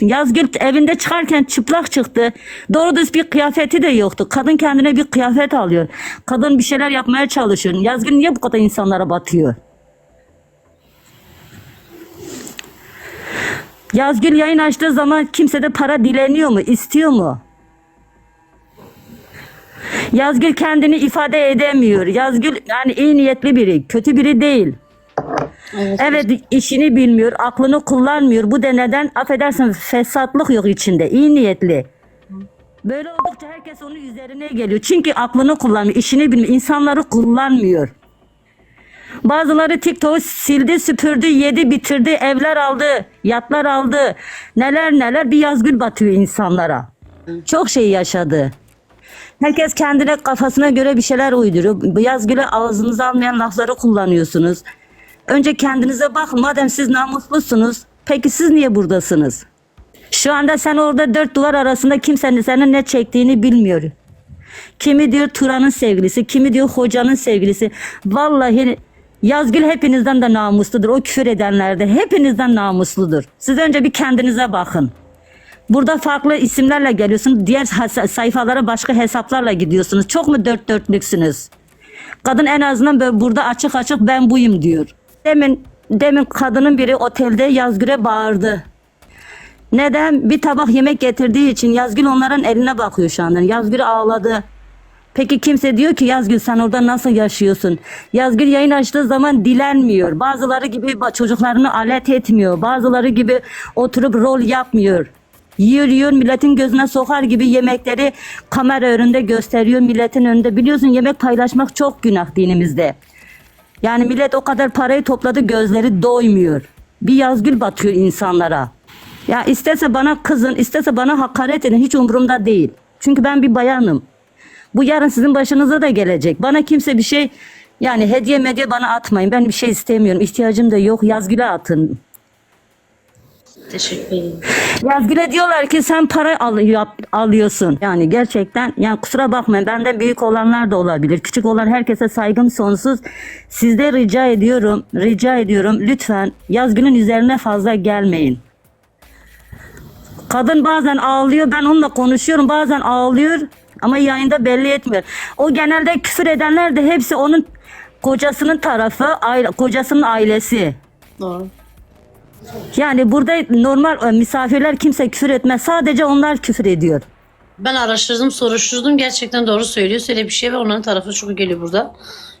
Yazgül evinde çıkarken çıplak çıktı. Doğru düz bir kıyafeti de yoktu. Kadın kendine bir kıyafet alıyor. Kadın bir şeyler yapmaya çalışıyor. Yazgül niye bu kadar insanlara batıyor? Yazgül yayın açtığı zaman kimse de para dileniyor mu? istiyor mu? Yazgül kendini ifade edemiyor. Yazgül yani iyi niyetli biri, kötü biri değil. Evet. Evet işini bilmiyor, aklını kullanmıyor. Bu da neden? Affedersin fesatlık yok içinde. iyi niyetli. Böyle oldukça herkes onun üzerine geliyor. Çünkü aklını kullanmıyor, işini bilmiyor. insanları kullanmıyor. Bazıları TikTok'u sildi, süpürdü, yedi, bitirdi, evler aldı, yatlar aldı. Neler neler bir yazgül batıyor insanlara. Çok şey yaşadı. Herkes kendine kafasına göre bir şeyler uyduruyor. Bu yazgüle ağzınıza almayan lafları kullanıyorsunuz. Önce kendinize bakın. Madem siz namuslusunuz, peki siz niye buradasınız? Şu anda sen orada dört duvar arasında kimsenin senin ne çektiğini bilmiyor. Kimi diyor Turan'ın sevgilisi, kimi diyor hocanın sevgilisi. Vallahi Yazgül hepinizden de namusludur. O küfür edenler de hepinizden namusludur. Siz önce bir kendinize bakın. Burada farklı isimlerle geliyorsunuz. Diğer sayfalara başka hesaplarla gidiyorsunuz. Çok mu dört dörtlüksünüz? Kadın en azından böyle burada açık açık ben buyum diyor. Demin demin kadının biri otelde Yazgül'e bağırdı. Neden? Bir tabak yemek getirdiği için Yazgül onların eline bakıyor şu anda. Yazgül ağladı. Peki kimse diyor ki Yazgül sen orada nasıl yaşıyorsun? Yazgül yayın açtığı zaman dilenmiyor. Bazıları gibi çocuklarını alet etmiyor. Bazıları gibi oturup rol yapmıyor. Yiyor yiyor milletin gözüne sokar gibi yemekleri kamera önünde gösteriyor milletin önünde. Biliyorsun yemek paylaşmak çok günah dinimizde. Yani millet o kadar parayı topladı gözleri doymuyor. Bir yazgül batıyor insanlara. Ya istese bana kızın, istese bana hakaret edin hiç umurumda değil. Çünkü ben bir bayanım. Bu yarın sizin başınıza da gelecek. Bana kimse bir şey yani hediye medya bana atmayın. Ben bir şey istemiyorum. İhtiyacım da yok. Yazgül'e atın. Teşekkür ederim. Yazgül'e diyorlar ki sen para al, yap- alıyorsun. Yani gerçekten yani kusura bakmayın benden büyük olanlar da olabilir. Küçük olan herkese saygım sonsuz. Sizde rica ediyorum, rica ediyorum lütfen Yazgül'ün üzerine fazla gelmeyin. Kadın bazen ağlıyor ben onunla konuşuyorum bazen ağlıyor ama yayında belli etmiyor. O genelde küfür edenler de hepsi onun kocasının tarafı, aile, kocasının ailesi. Doğru. Yani burada normal e, misafirler kimse küfür etmez. Sadece onlar küfür ediyor. Ben araştırdım, soruşturdum. Gerçekten doğru söylüyor. Öyle bir şey ve onların tarafı çok geliyor burada.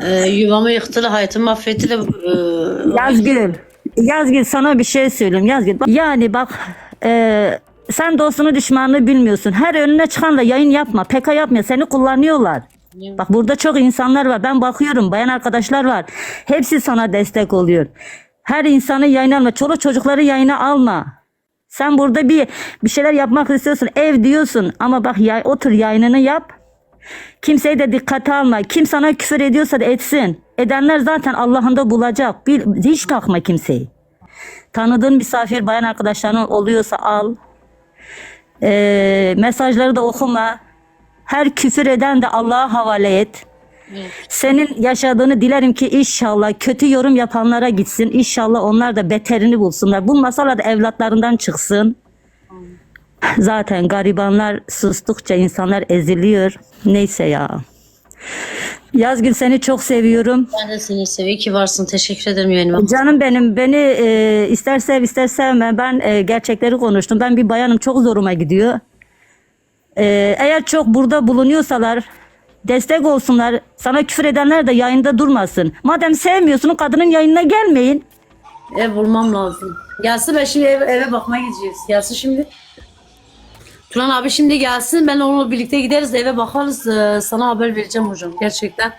Ee, yuvamı yıktılar, hayatımı mahvettiler. Ee, Yazgül. Yazgül sana bir şey söyleyeyim. Yazgül. Yani bak e, sen dostunu düşmanını bilmiyorsun. Her önüne çıkanla yayın yapma. PK yapma. Seni kullanıyorlar. Bak burada çok insanlar var. Ben bakıyorum. Bayan arkadaşlar var. Hepsi sana destek oluyor. Her insanı yayına alma. Çoluk çocukları yayına alma. Sen burada bir bir şeyler yapmak istiyorsun. Ev diyorsun ama bak yay, otur yayınını yap. Kimseyi de dikkate alma. Kim sana küfür ediyorsa da etsin. Edenler zaten Allah'ında bulacak. Bir, hiç takma kimseyi. Tanıdığın misafir bayan arkadaşların oluyorsa al. Ee, mesajları da okuma. Her küfür eden de Allah'a havale et. Evet. Senin yaşadığını dilerim ki inşallah kötü yorum yapanlara gitsin. İnşallah onlar da beterini bulsunlar. Bulmasalar da evlatlarından çıksın. Zaten garibanlar sustukça insanlar eziliyor. Neyse ya. Yazgül seni çok seviyorum. ben de seni seviyorum ki varsın. Teşekkür ederim yayınıma. Canım benim beni e, ister sev ister sevme ben e, gerçekleri konuştum. Ben bir bayanım çok zoruma gidiyor. E, eğer çok burada bulunuyorsalar destek olsunlar. Sana küfür edenler de yayında durmasın. Madem sevmiyorsun kadının yayınına gelmeyin. Ev bulmam lazım. Gelsin ben şimdi eve, eve bakmaya gideceğiz. Gelsin şimdi. Turan abi şimdi gelsin. Ben onunla birlikte gideriz eve bakarız. Ee, sana haber vereceğim hocam. Gerçekten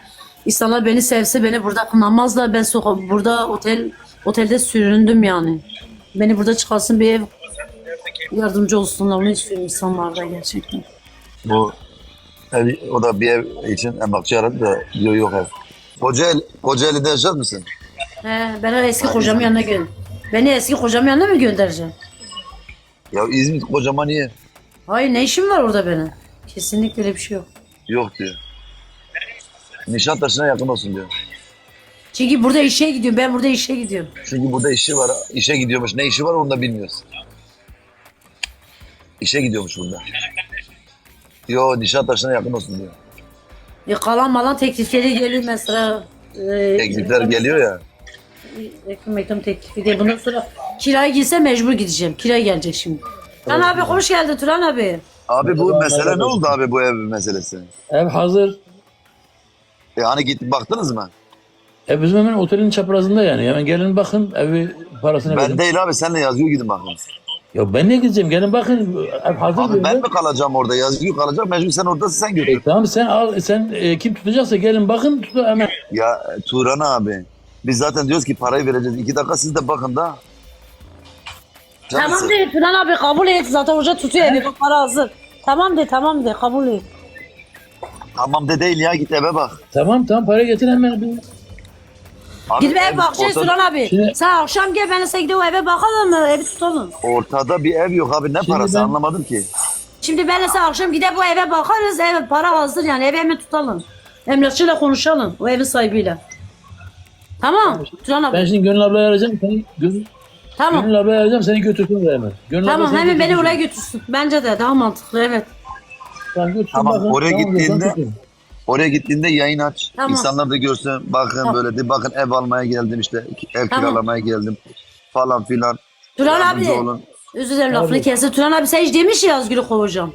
insanlar beni sevse beni burada kınamazlar. Ben soka burada otel otelde süründüm yani. Beni burada çıkarsın bir ev yardımcı olsunlar. Onu istiyorum insanlarda gerçekten. Bu ev, o da bir ev için emlakçı aradı da diyor yok ev. Kocaeli, Kocaeli'de yaşar mısın? He, ben eski kocamın yanına gö Beni eski kocamın yanına mı göndereceksin? Ya İzmit kocaman niye? Hayır ne işim var orada benim? Kesinlikle öyle bir şey yok. Yok diyor. Nişantaşı'na yakın olsun diyor. Çünkü burada işe gidiyorum. Ben burada işe gidiyorum. Çünkü burada işi var. işe gidiyormuş. Ne işi var onu da bilmiyoruz. İşe gidiyormuş burada. Yo Nişantaşı'na yakın olsun diyor. E, kalan malan teklifleri geliyor mesela. E, Teklifler geliyor ya. Yakın mekan teklifi diye. Bundan sonra kiraya girse mecbur gideceğim. Kira gelecek şimdi. Turan abi hoş geldin Turan abi. Abi bu mesele ne oldu abi bu ev meselesi? Ev hazır. E hani gidip baktınız mı? E bizim hemen otelin çaprazında yani. Hemen gelin bakın evi parasını Ben verin. değil abi senle yazıyor gidin bakın. Ya ben ne gideceğim? Gelin bakın. Hazır. Abi ben mi kalacağım orada yazıyor kalacak mecbur sen oradasın sen E, götür. tamam sen al sen e, kim tutacaksa gelin bakın tut hemen. Ya e, Turan abi biz zaten diyoruz ki parayı vereceğiz. iki dakika siz de bakın da. Tamam de Turan abi kabul et. Zaten hoca tutuyor evi. Bak para hazır. Tamam de tamam de kabul et. Tamam de değil ya git eve bak. Tamam tamam para getir hemen. Bir- Abi, Gidip ev ev bakacağız ortada, Turan abi. Şimdi- Sen akşam gel ben gidelim o eve bakalım mı? Evi tutalım. ortada bir ev yok abi ne Şimdi parası ben- anlamadım ki. Şimdi ben sen akşam gidip bu eve bakarız. Ev para hazır yani evi hemen tutalım. Emlakçıyla konuşalım. O evin sahibiyle. Tamam. Turan abi. Ben şimdi Gönül ablayı arayacağım. Seni, Gönül, Tamam. Gönül ablayı arayacağım seni götürsün oraya hemen. Gönül abla Tamam seni hemen beni götürsün. oraya götürsün. Bence de daha mantıklı evet. Tamam, götürsün Tamam, oraya Tamam, gittiğinde- götürsün. Oraya gittiğinde yayın aç. Tamam. İnsanlar da görsün. Bakın Tamam. böyle de bakın ev almaya geldim işte. Ev Tamam. kiralamaya geldim. Falan filan. Turan Yardımcı abi. olun. Özür dilerim lafını kesin. Turan abi sen hiç demiş ya Yazgül'ü kovacağım.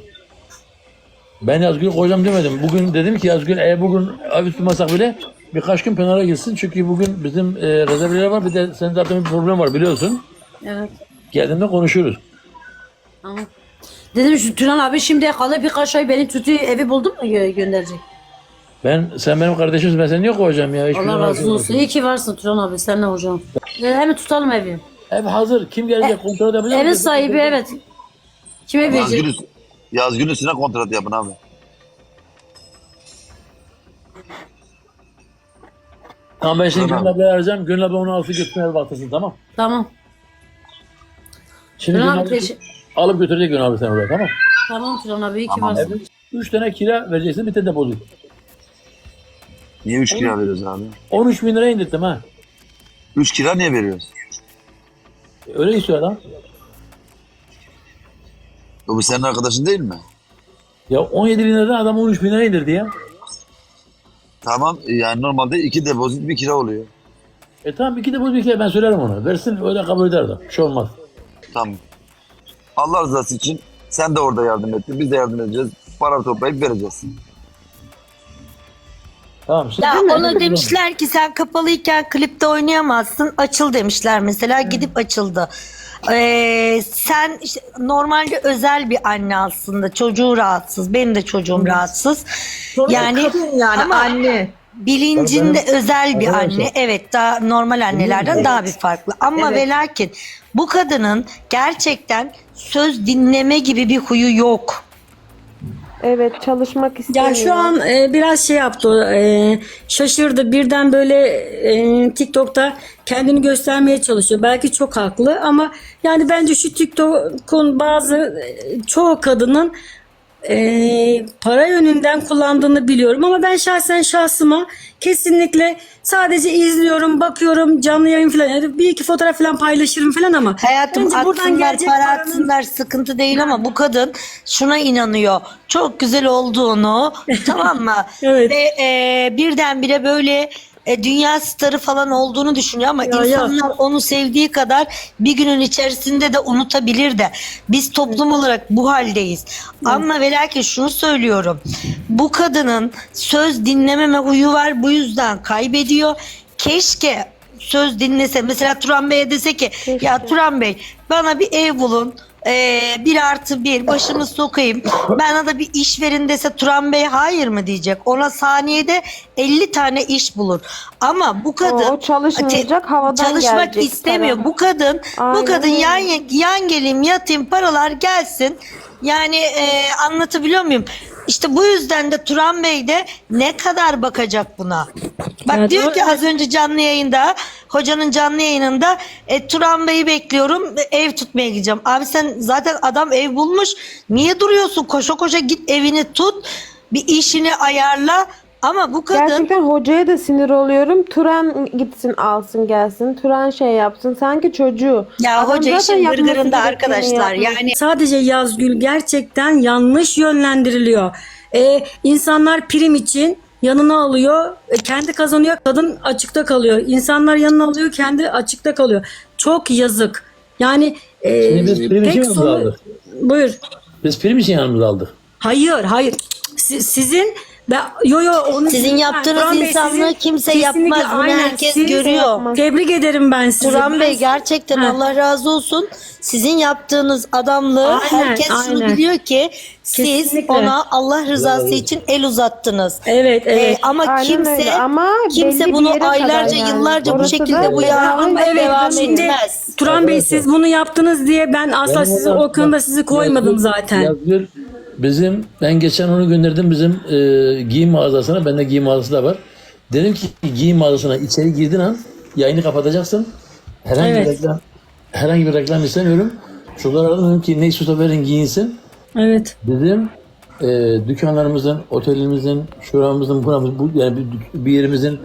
Ben Yazgül hocam demedim. Bugün dedim ki Yazgül eğer bugün abi tutmasak bile birkaç gün Pınar'a gitsin. Çünkü bugün bizim e, rezervler var. Bir de senin zaten bir problem var biliyorsun. Evet. Geldiğinde konuşuruz. Tamam. Dedim şu Turan abi şimdiye kadar birkaç ay beni tutuyor evi buldun mu gö- gönderecek. Ben sen benim kardeşimsin. Ben seni niye kovacağım ya? Hiçbir Allah razı olsun. İyi ki varsın Turan abi. Senle hocam. Ee, hemen tutalım evi. Ev hazır. Kim gelecek kontrol yapacak? Evin sahibi evet. Kime verecek? Yazgül, Yazgül üstüne kontrat yapın abi. Tamam ben şimdi Tamam. Gönül ablayı arayacağım. Gönül abla onu alsın götürsün ev baktırsın tamam. Tamam. Şimdi Turan Gönül abi alıp götürecek Gönül abi sen oraya tamam. Tamam Turan abi iyi ki Tamam. varsın. Evin üç tane kira vereceksin bir tane depozit. Niye 3 kira veriyoruz abi? 13 bin lira indirdim ha. 3 kira niye veriyoruz? Öyle istiyor adam. Bu senin arkadaşın değil mi? Ya 17 bin liradan adam 13 bin lira indirdi ya. Tamam yani normalde 2 depozit bir kira oluyor. E tamam iki depozit bir kira ben söylerim ona. Versin öyle kabul eder adam. Bir şey olmaz. Tamam. Allah rızası için sen de orada yardım ettin. Biz de yardım edeceğiz. Para toplayıp vereceğiz. Tamam. Şimdi Ya mi? onu demişler ki sen kapalıyken klipte oynayamazsın. Açıl demişler mesela gidip açıldı. Ee, sen işte normalde özel bir anne aslında. Çocuğu rahatsız. Benim de çocuğum rahatsız. Yani yani ama anne. bilincinde özel bir Arkadaşlar. anne. Evet daha normal annelerden daha bir farklı. Ama ve lakin bu kadının gerçekten söz dinleme gibi bir huyu yok. Evet çalışmak istemiyor. Ya şu an e, biraz şey yaptı, e, şaşırdı. Birden böyle e, TikTok'ta kendini göstermeye çalışıyor. Belki çok haklı ama yani bence şu TikTok'un bazı e, çoğu kadının e, para yönünden kullandığını biliyorum ama ben şahsen şahsıma kesinlikle sadece izliyorum, bakıyorum, canlı yayın falan yani bir iki fotoğraf falan paylaşırım falan ama Hayatım bence atsınlar para paranın- atsınlar sıkıntı değil ama bu kadın şuna inanıyor. Çok güzel olduğunu tamam mı? Evet. Ve e, birdenbire böyle e, dünya starı falan olduğunu düşünüyor ama Ya, ya. insanlar onu sevdiği kadar bir günün içerisinde de unutabilir de. Biz toplum olarak bu haldeyiz. Ama ve lakin şunu söylüyorum. Bu kadının söz dinlememe huyu var bu yüzden kaybediyor. Keşke söz dinlese. Mesela Turan Bey'e dese ki ya Turan Bey bana bir ev bulun. Ee, bir artı bir başımı sokayım. Bana da bir iş verin dese Turan Bey hayır mı diyecek. Ona saniyede 50 tane iş bulur. Ama bu kadın O- çalışmayacak, havadan çalışmak gelecek istemiyor. para. Bu kadın bu Aynen kadın öyle. yan yan geleyim yatayım paralar gelsin. Yani e, anlatabiliyor muyum? İşte bu yüzden de Turan Bey de ne kadar bakacak buna? Bak Evet, diyor ki az önce canlı yayında hocanın canlı yayınında e, Turan Bey'i bekliyorum ev tutmaya gideceğim. Abi sen zaten adam ev bulmuş. Niye duruyorsun? Koşa koşa git evini tut. Bir işini ayarla. Ama bu kadın Gerçekten hocaya da sinir oluyorum. Turan gitsin alsın gelsin. Turan şey yapsın. Sanki çocuğu. ya Adam hoca zaten işin gırgırında arkadaşlar. Yani Sadece Yazgül gerçekten yanlış yönlendiriliyor. Ee, insanlar prim için yanına alıyor, e, kendi kazanıyor, kadın açıkta kalıyor. İnsanlar yanına alıyor, kendi açıkta kalıyor. Çok yazık. Yani e, Şimdi biz prim için tek mi sonu- aldık? Buyur. Biz prim için yanımıza aldık. Hayır, hayır. Si- sizin ben yo yo onu Sizin yaptığınız Bey, insanlığı sizin- kimse kesinlikle yapmaz. Bunu aynen, herkes siz- görüyor. Tebrik ederim ben sizi. Turan Ben- Bey gerçekten Ha. Allah razı olsun. Sizin yaptığınız adamlığı Aynen, herkes şunu aynen. biliyor ki siz Kesinlikle. ona Allah rızası için el uzattınız. Evet, evet. Ee, ama Aynen kimse öyle ama kimse bunu kadar aylarca yani. yıllarca bu Orası şekilde da bu devam yargı Evet, devam şimdi etmez. Turan Bey siz bunu yaptınız diye ben asla Ben sizi o konuda sizi koymadım Yazgül- zaten. Yazgül bizim ben geçen onu gönderdim bizim e, giyim mağazasına. Bende giyim mağazası da var. Dedim ki giyim mağazasına içeri girdin an yayını kapatacaksın. Herhangi Evet. bir reklam herhangi bir reklam istemiyorum. Çocuklar aradım dedim ki ne istiyorsa verin giyinsin. Evet. Dedim e, dükkanlarımızın, otelimizin, şuramızın, buramızın, bu, yani bir, bir yerimizin,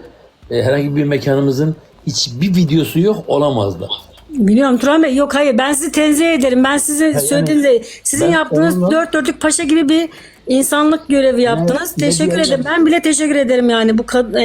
e, herhangi bir mekanımızın hiçbir videosu yok olamazdı. Biliyorum Turan Bey yok hayır ben sizi tenzih ederim. Ben size söylediğinizde sizin ben yaptığınız onunla- dört dörtlük paşa gibi bir insanlık görevi yaptınız. ne teşekkür ederim. Ben bile teşekkür ederim yani bu e,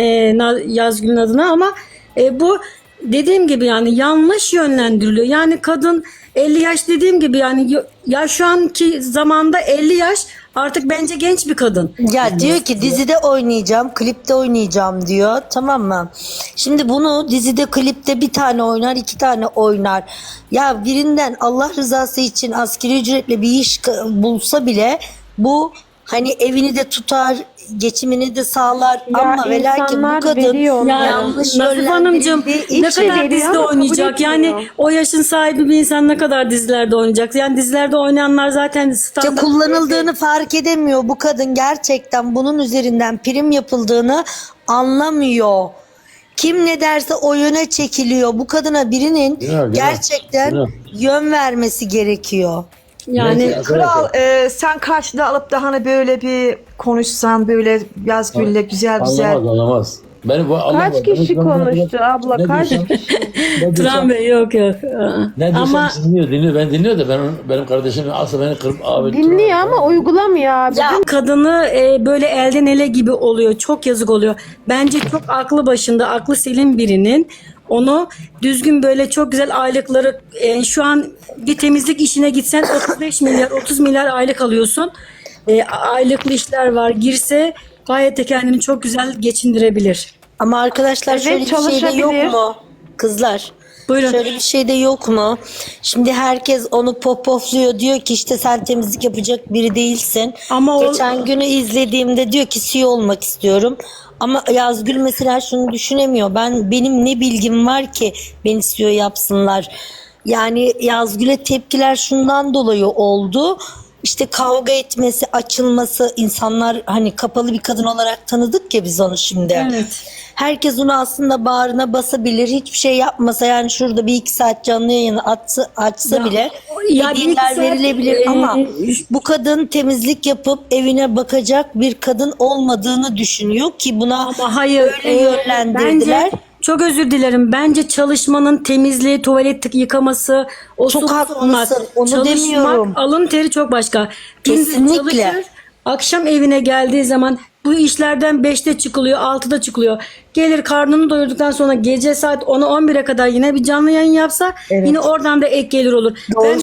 Yazgül'ün adına ama e, bu dediğim gibi yani yanlış yönlendiriliyor. Yani kadın 50 yaş dediğim gibi yani ya şu anki zamanda 50 yaş artık bence genç bir kadın. Ya diyor ki dizide oynayacağım, klipte oynayacağım diyor. Tamam mı? Şimdi bunu dizide, klipte bir tane oynar, iki tane oynar. Ya birinden Allah rızası için askeri ücretle bir iş bulsa bile bu hani evini de tutar, geçimini de sağlar ama ve lakin bu kadın veriyor onu. Ya yanlış Nafife Hanımcığım ne kadar dizide oynayacak? Yani o yaşın sahibi bir insan ne kadar dizilerde oynayacak? Yani dizilerde oynayanlar zaten İşte standart. kullanıldığını fark edemiyor. Bu kadın gerçekten bunun üzerinden prim yapıldığını anlamıyor. Kim ne derse o yöne çekiliyor. Bu kadına birinin günah, gerçekten günah. yön vermesi gerekiyor. Yani Neyse, Kral e, sen karşıda alıp da hani böyle bir konuşsan böyle Yazgül'le güzel güzel. Anlamaz anlamaz. Ben, bu, anlamaz. Kaç kişi Ben- ben- konuştu abla? Ne Kaç kişi? ne diyorsam- Turan Bey yok yok. Aa. Ne diyorsam Ama dinliyor, dinliyor. Ben dinliyor da ben, benim kardeşim asla beni kırıp abi. Dinliyor ama uygulamıyor abi. Ya kadını e, böyle elden ele gibi oluyor. Çok yazık oluyor. Bence çok aklı başında, aklı selim birinin onu düzgün böyle çok güzel aylıkları e, şu an bir temizlik işine gitsen 35 milyar 30 milyar aylık alıyorsun. E, aylıklı işler var. Girse gayet de kendini çok güzel geçindirebilir. ama arkadaşlar Evet, şöyle bir şey de yok çalışabilir. mu? Kızlar. Buyurun. Şöyle bir şey de yok mu? Şimdi herkes onu popofluyor diyor ki işte sen temizlik yapacak biri değilsin. Ama o- Geçen günü izlediğimde diyor ki CEO olmak istiyorum. Ama Yazgül mesela şunu düşünemiyor. Ben benim ne bilgim var ki beni CEO yapsınlar. Yani Yazgül'e tepkiler şundan dolayı oldu. İşte kavga etmesi, açılması, insanlar hani kapalı bir kadın olarak tanıdık ya biz onu şimdi. Evet. Herkes onu aslında bağrına basabilir. Hiçbir şey yapmasa yani şurada bir iki saat canlı yayını atsa, açsa Ya, bile ya hediyeler saat, verilebilir e, ama bu kadın temizlik yapıp evine bakacak bir kadın olmadığını düşünüyor ki buna Ama hayır. öyle e, yönlendirdiler. Bence çok özür dilerim. Bence çalışmanın temizliği, tuvalet yıkaması, o Çok su haklısın. olmaz. Onu Çalışmak, demiyorum. alın teri çok başka. Gündüz Kesinlikle. çalışır, Akşam evine geldiği zaman bu işlerden 5'te çıkılıyor, 6'da çıkılıyor. Gelir karnını doyurduktan sonra gece saat 10'a 11'e kadar yine bir canlı yayın yapsa yine oradan da ek gelir olur. Ben